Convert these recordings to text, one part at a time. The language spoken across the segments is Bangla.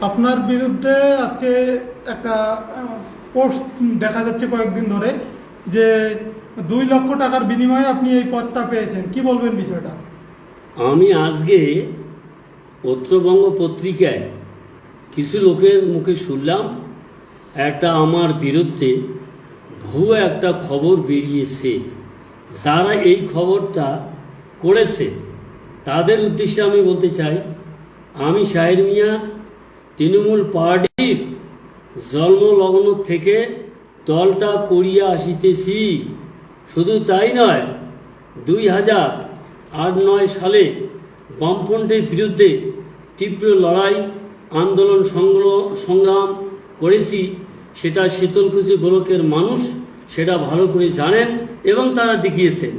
আপনার বিরুদ্ধে আজকে একটা পোস্ট দেখা যাচ্ছে কয়েকদিন ধরে যে দুই লক্ষ টাকার বিনিময়ে আপনি এই পদটা পেয়েছেন। কি বলবেন বিষয়টা? আমি আজকে পত্রবঙ্গ পত্রিকায় কিছু লোকের মুখে শুনলাম, একটা আমার বিরুদ্ধে ভুয়ো একটা খবর বেরিয়েছে। যারা এই খবরটা করেছে, তাদের উদ্দেশ্যে আমি বলতে চাই, আমি শাহের মিয়া তৃণমূল পার্টির জন্মলগ্ন থেকে দলটা করিয়া আসিতেছি। শুধু তাই নয়, দুই হাজার আট নয় সালে বামফ্রন্টের বিরুদ্ধে তীব্র লড়াই, আন্দোলন সংগ্র- সংগ্রাম করেছি। সেটা শীতলকুচি ব্লকের মানুষ সেটা ভালো করে জানেন এবং তারা দেখিয়েছেন।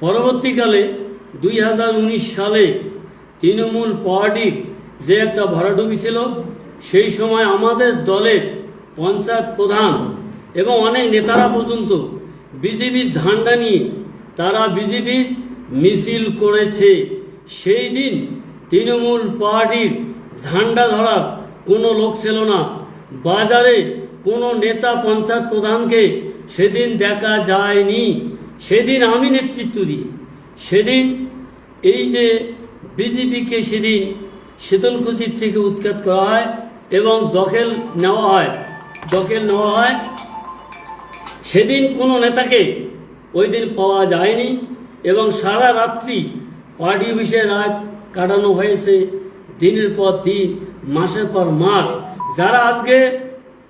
পরবর্তীকালে দুই হাজার উনিশ সালে তৃণমূল পার্টির যে একটা ভরাডুবি ছিল সেই সময় আমাদের দলের পঞ্চায়েত প্রধান এবং অনেক নেতারা পর্যন্ত বিজেপির ঝান্ডা নিয়ে তারা বিজেপির মিছিল করেছে। সেই দিন তৃণমূল পার্টির ঝান্ডা ধরার কোনো লোক ছিল না। বাজারে কোনো নেতা পঞ্চায়েত প্রধানকে সেদিন দেখা যায়নি। সেদিন আমি নেতৃত্ব দিই। সেদিন এই যে বিজেপিকে সেদিন শীতলকুচির থেকে উৎখাত করা হয় এবং দখল নেওয়া হয়। দখল নেওয়া হয়। সেদিন কোনো নেতাকে ওই দিন পাওয়া যায়নি এবং সারা রাত্রি পার্টি অফিসে রাত কাটানো হয়েছে। দিনের পর দিন, মাসের পর মাস। যারা আজকে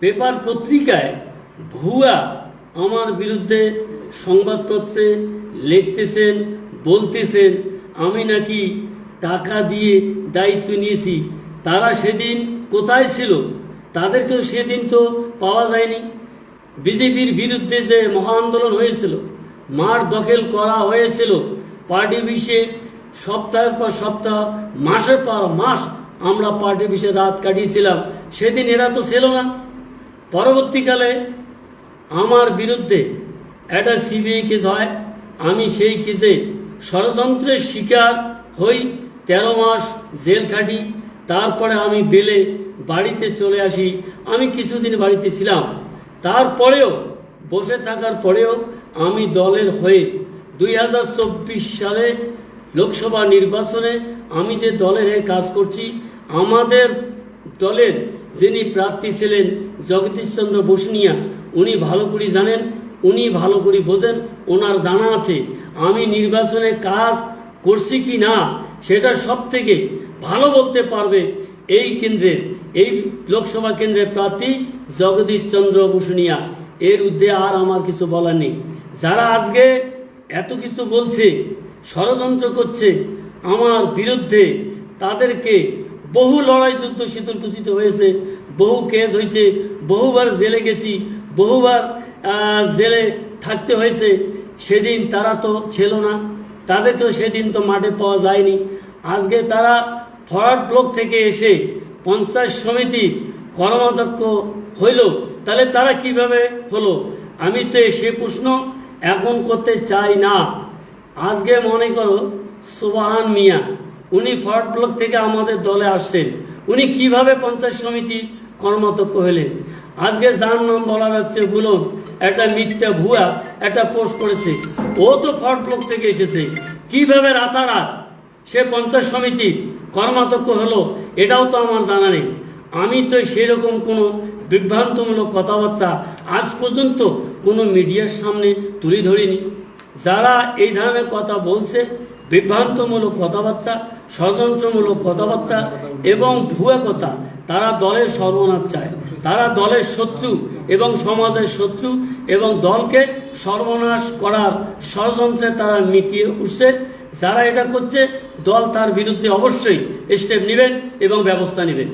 পেপার পত্রিকায় ভুয়া আমার বিরুদ্ধে সংবাদপত্রে লিখতেছেন, বলতেছেন, আমি নাকি টাকা দিয়ে দায়িত্ব নিয়েছি, তারা সেদিন কোথায় ছিল, তাদেরকেও সেদিন তো পাওয়া যায়নি। বিজেপির বিরুদ্ধে যে মহা আন্দোলন হয়েছিল মাঠ দখল করা হয়েছিল, পার্টি অফিসে সপ্তাহের পর সপ্তাহ মাসের পর মাস আমরা পার্টি অফিসে রাত কাটিয়েছিলাম। সেদিন এরা তো ছিল না। পরবর্তীকালে আমার বিরুদ্ধে একটা সিবিআই কেস হয়। আমি সেই কেসে ষড়যন্ত্রের শিকার হই, তেরো মাস জেল খাটি। তারপরে আমি বেলে বাড়িতে চলে আসি। আমি কিছুদিন বাড়িতে ছিলাম। তারপরেও, বসে থাকার পরেও আমি দলের হয়ে দুই হাজার চব্বিশ সালে লোকসভা নির্বাচনে আমি যে দলের হয়ে কাজ করছি, আমাদের দলের যিনি প্রার্থী ছিলেন জগদীশচন্দ্র বসুনিয়া, উনি ভালো করে জানেন, উনি ভালো করে বোঝেন, ওনার জানা আছে আমি নির্বাচনে কাজ করছি কি না। সেটা সব থেকে ভালো বলতে পারবে এই কেন্দ্রের, এই লোকসভা কেন্দ্রের প্রার্থী জগদীশ চন্দ্র বসুনিয়া। এর ঊর্ধ্বে আর আমার কিছু বলার নেই। যারা আজকে এত কিছু বলছে, ষড়যন্ত্র করছে আমার বিরুদ্ধে, তাদেরকে বহু লড়াই যুদ্ধ শীতলকুচিতে হয়েছে, বহু কেস হয়েছে, বহুবার জেলে গেছি, বহুবার জেলে থাকতে হয়েছে, সেদিন তারা তো ছিল না। তাদেরকেও সেদিন তো মাঠে পাওয়া যায়নি। আজকে তারা ফরওয়ার্ড ব্লক থেকে এসে পঞ্চায়েত সমিতি কর্মাধ্যক্ষ হইল। তাহলে তারা কীভাবে হলো? আমি তো সে প্রশ্ন এখন করতে চাই না। আজকে মনে করো সুবাহান মিয়া, উনি ফরওয়ার্ড ব্লক থেকে আমাদের দলে আসছেন। উনি কীভাবে পঞ্চায়েত সমিতি কর্মাধ্যক্ষ হলেন? আজকে যার নাম বলা যাচ্ছে বুলন, একটা মিথ্যা ভুয়া, একটা পোস্ট করেছে। ও তো ফরওয়ার্ড ব্লক থেকে এসেছে। কীভাবে রাতারাত? সে পঞ্চায়েত সমিতির কর্মাধ্যক্ষ হলো, এটাও তো আমার জানা নেই। আমি তো সেরকম কোনো বিভ্রান্তমূলক কথাবার্তা আজ পর্যন্ত কোনো মিডিয়ার সামনে তুলে ধরিনি। যারা এই ধরনের কথা বলছে, বিভ্রান্তমূলক কথাবার্তা, ষড়যন্ত্রমূলক কথাবার্তা এবং ভুয়া কথা তারা দলের সর্বনাশ চায়। তারা দলের শত্রু এবং সমাজের শত্রু এবং দলকে সর্বনাশ করার ষড়যন্ত্রে তারা মিটিয়ে উঠছে। যারা এটা করছে দল তার বিরুদ্ধে অবশ্যই স্টেপ নেবেন এবং ব্যবস্থা নেবেন।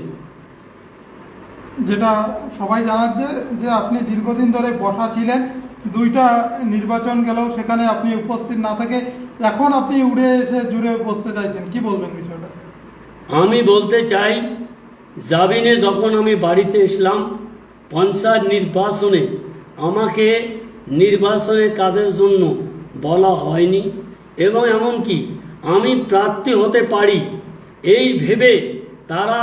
যেটা সবাই জানাচ্ছে যে আপনি দীর্ঘদিন ধরে বসা ছিলেন দুইটা নির্বাচন গেলেও সেখানে আপনি উপস্থিত না থাকে এখন আপনি উড়ে এসে জুড়ে বসতে চাইছেন। কি বলবেন বিষয়টা? আমি বলতে চাই জাবিনে যখন আমি বাড়িতে এসলাম, পঞ্চায়েত নির্বাচনে আমাকে নির্বাচনের কাজের জন্য বলা হয়নি এবং এমনকি আমি প্রার্থী হতে পারি, এই ভেবে তারা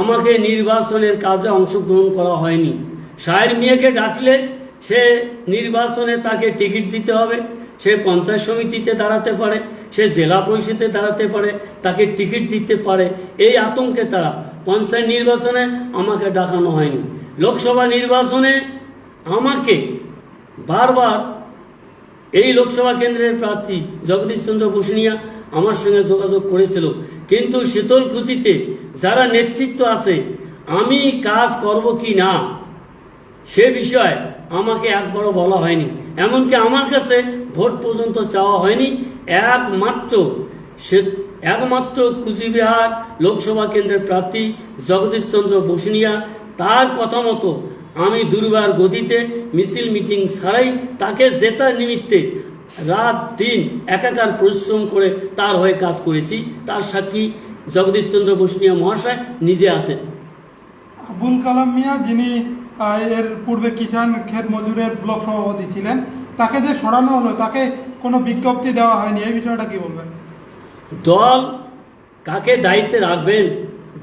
আমাকে নির্বাচনের কাজে অংশগ্রহণ করা হয়নি। সায়ের মেয়েকে ডাকলে সে নির্বাচনে তাকে টিকিট দিতে হবে, সে পঞ্চায়েত সমিতিতে দাঁড়াতে পারে, সে জেলা পরিষদে দাঁড়াতে পারে, তাকে টিকিট দিতে পারে, এই আতঙ্কে তারা পঞ্চায়েত নির্বাচনে আমাকে ডাকানো হয়নি। লোকসভা নির্বাচনে আমাকে বারবার এই লোকসভা কেন্দ্রের প্রার্থী জগদীশ চন্দ্র বসুনিয়া আমার সঙ্গে যোগাযোগ করেছিল। কিন্তু শীতল খুশিতে যারা নেতৃত্ব আছে, আমি কাজ করব কি না, সে বিষয়ে আমাকে একবারও বলা হয়নি। এমনকি আমার কাছে ভোট পর্যন্ত চাওয়া হয়নি। একমাত্র সে একমাত্র কুচবিহার লোকসভা কেন্দ্রের প্রার্থী জগদীশ চন্দ্র বসুনিয়া। তার কথা মতো আমি দুর্বার গতিতে মিছিল মিটিং ছাড়াই তাকে জেতার নিমিত্তে রাত দিন একাকার পরিশ্রম করে তার হয়ে কাজ করেছি। তার সাক্ষী জগদীশ চন্দ্র বসুনিয়া মহাশয় নিজে আসেন আবুল কালাম মিয়া, যিনি এর পূর্বে কিষাণ ক্ষেত মজুরের ব্লক সভাপতি ছিলেন, তাকে যে সরানো হলো, তাকে কোনো বিজ্ঞপ্তি দেওয়া হয়নি। এই বিষয়টা কি বলবেন? দল কাকে দায়িত্বে রাখবেন?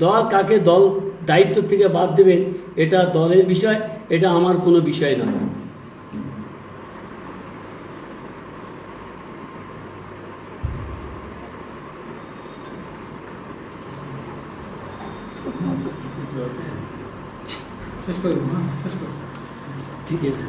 দল কাকে দল দায়িত্ব থেকে বাদ দেবেন? এটা দলের বিষয় এটা আমার কোনো বিষয় নয়। করব ঠিক আছে